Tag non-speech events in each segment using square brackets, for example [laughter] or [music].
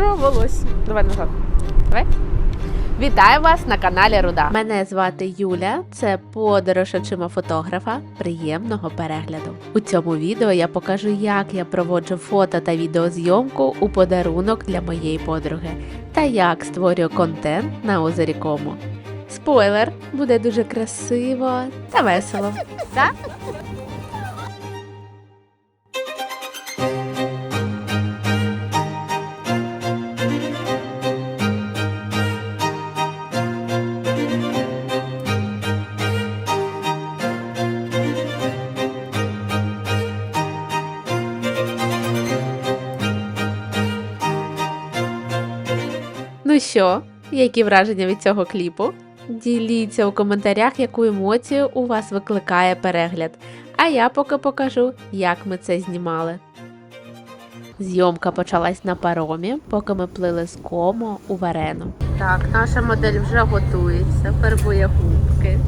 Волосся? Давай назад. Давай. Вітаю вас на каналі Руда. Мене звати Юля, це подорож очима фотографа. Приємного перегляду. У цьому відео я покажу, як я проводжу фото та відеозйомку у подарунок для моєї подруги та як створюю контент на озері Кому. Спойлер, буде дуже красиво та весело. Так? Ну що, які враження від цього кліпу? Діліться у коментарях, яку емоцію у вас викликає перегляд. А я поки покажу, як ми це знімали. Зйомка почалась на паромі, поки ми плили з комо у варену. Так, наша модель вже готується, фарбує губки.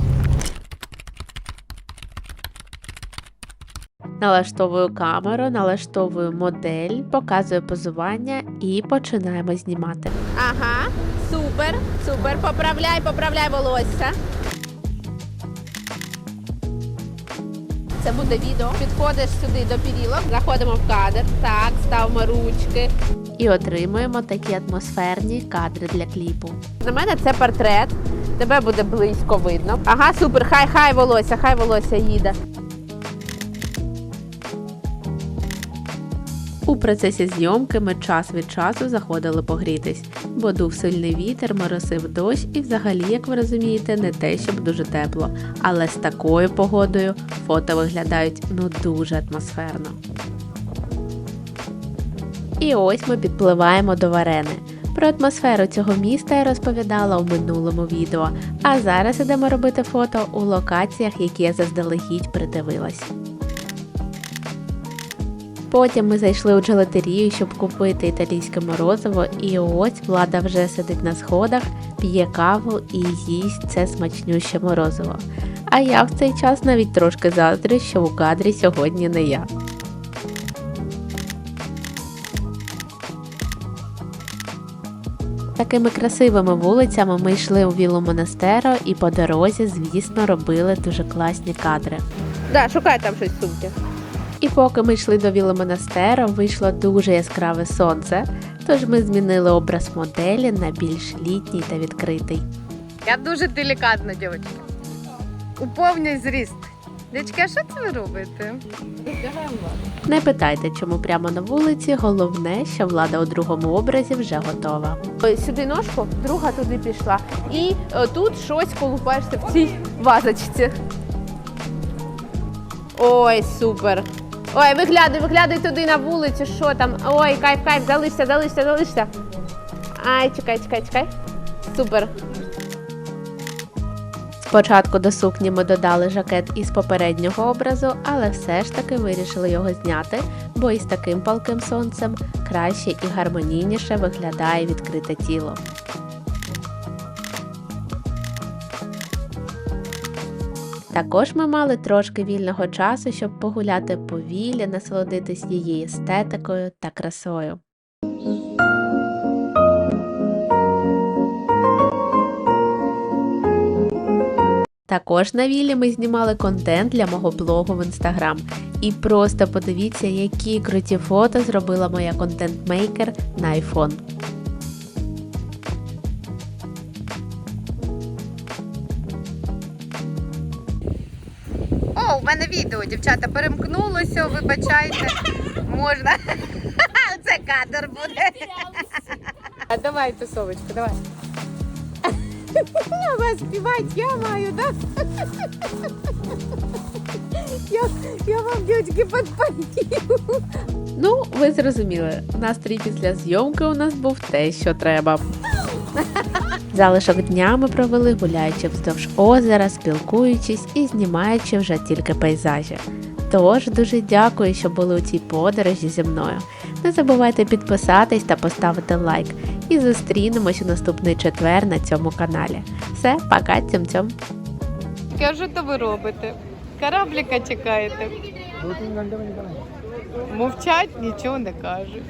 Налаштовую камеру, налаштовую модель, показую позування і починаємо знімати. Ага, супер, супер. Поправляй, поправляй волосся. Це буде відео. Підходиш сюди до перілок, заходимо в кадр. Так, ставимо ручки. І отримуємо такі атмосферні кадри для кліпу. На мене це портрет. Тебе буде близько видно. Ага, супер, хай, хай волосся, хай волосся їде. У процесі зйомки ми час від часу заходили погрітись, бо дув сильний вітер, моросив дощ і взагалі, як ви розумієте, не те, щоб дуже тепло. Але з такою погодою фото виглядають ну дуже атмосферно. І ось ми підпливаємо до Варени. Про атмосферу цього міста я розповідала у минулому відео, а зараз ідемо робити фото у локаціях, які я заздалегідь придивилась. Потім ми зайшли у джелатерію, щоб купити італійське морозиво, і ось влада вже сидить на сходах, п'є каву і їсть це смачнюще морозиво. А я в цей час навіть трошки заздрю, що у кадрі сьогодні не я. Такими красивими вулицями ми йшли у Вілу Монастеро і по дорозі, звісно, робили дуже класні кадри. Да, шукай там щось. І поки ми йшли до Віли Монастеро, вийшло дуже яскраве сонце, тож ми змінили образ моделі на більш літній та відкритий. Я дуже делікатна, дівчатки. У повний зріст. А що це ви робите? Не питайте, чому прямо на вулиці, головне, що влада у другому образі вже готова. Сюди ножку, друга туди пішла. І е, тут щось колупаєшся в цій вазочці. Ой, супер. Ой, виглядай, виглядай туди на вулицю, що там. Ой, кайф, кайф, залишся, залишся, залишся. Ай, чекай, чекай, чекай. Супер. Спочатку до сукні ми додали жакет із попереднього образу, але все ж таки вирішили його зняти, бо із таким палким сонцем краще і гармонійніше виглядає відкрите тіло. Також ми мали трошки вільного часу, щоб погуляти по віллі, насолодитись її естетикою та красою. Також на віллі ми знімали контент для мого блогу в інстаграм. І просто подивіться, які круті фото зробила моя контент-мейкер на iPhone. У мене відео, дівчата, перемкнулося, вибачайте. Можна. [laughs] Це кадр буде. А давай, тусовочку, давай. [laughs] Я вас співати я маю, да? [laughs] Я, я вам, дівчатки, підпалю. Ну, ви зрозуміли, настрій після зйомки у нас був те, що треба. Залишок дня ми провели гуляючи вздовж озера, спілкуючись і знімаючи вже тільки пейзажі. Тож дуже дякую, що були у цій подорожі зі мною. Не забувайте підписатись та поставити лайк. І зустрінемось у наступний четвер на цьому каналі. Все, пока, цьом-цьом. А що то ви робите? Корабліка чекаєте? Мовчать, нічого не кажуть.